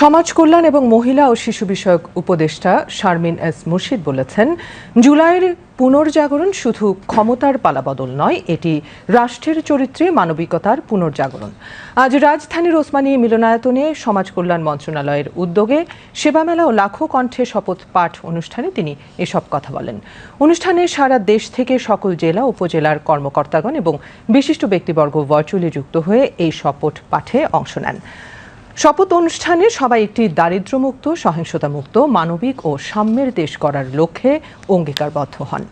সমাজ কল্যাণ এবং মহিলা ও শিশু বিষয়ক উপদেষ্টা শারমিন এস মুর্শিদ বলেছেন, জুলাইয়ের পুনর্জাগরণ শুধু ক্ষমতার পালাবদল নয়, এটি রাষ্ট্রের চরিত্রে মানবিকতার পুনর্জাগরণ। আজ রাজধানীর ওসমানী মিলনায়তনে সমাজ কল্যাণ মন্ত্রণালয়ের উদ্যোগে সেবামেলা ও লাখো কণ্ঠে শপথ পাঠ অনুষ্ঠানে তিনি এসব কথা বলেন। অনুষ্ঠানে সারা দেশ থেকে সকল জেলা, উপজেলার কর্মকর্তাগণ এবং বিশিষ্ট ব্যক্তিবর্গ ভার্চুয়ালি যুক্ত হয়ে এই শপথ পাঠে অংশ নেন। শপথ অনুষ্ঠানে সবাই একটি দারিদ্র্যমুক্ত, সহিংসতামুক্ত, মানবিক ও সাম্যের দেশ করার লক্ষ্যে অঙ্গীকারবদ্ধ হন।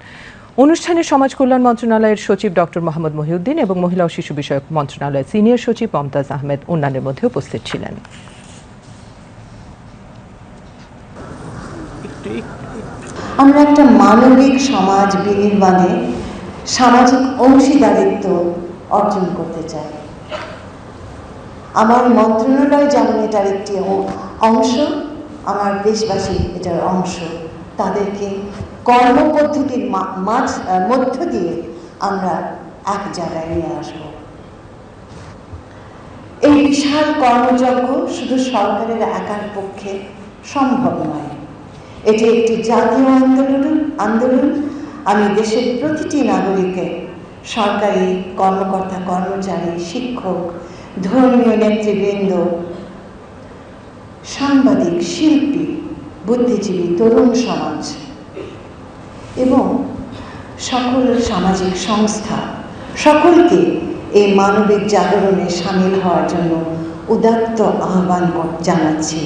অনুষ্ঠানে সমাজ কল্যাণ মন্ত্রণালয়ের সচিব ডক্টর মোহাম্মদ মহিউদ্দিন এবং মহিলা ও শিশু বিষয়ক মন্ত্রণালয়ের সিনিয়র সচিব মমতাজ আহমেদ অন্যান্যের মধ্যে উপস্থিত ছিলেন। আমরা একটা মানবিক সমাজ বিনির্মাণে সামাজিক অংশীদারিত্ব অর্জন করতে চাই। আমার মন্ত্রণালয় যেমন এটার একটি অংশ, আমার দেশবাসী এটার অংশ। তাদেরকে কর্মপদ্ধতির মাঝ মধ্য দিয়ে আমরা এক জায়গায় নিয়ে আসব। এই বিশাল কর্মযজ্ঞ শুধু সরকারের একার পক্ষে সম্ভব নয়। এটি একটি জাতীয় আন্দোলন আন্দোলন। আমি দেশের প্রতিটি নাগরিকের সরকারি কর্মকর্তা, কর্মচারী, শিক্ষক ধর্মীয় নেতৃবৃন্দ, সাংবাদিক, শিল্পী, বুদ্ধিজীবী, তরুণ সমাজ এবং সকল সামাজিক সংস্থা, সকলকে এই মানবিক জাগরণে সামিল হওয়ার জন্য উদাত্ত আহ্বান জানাচ্ছে।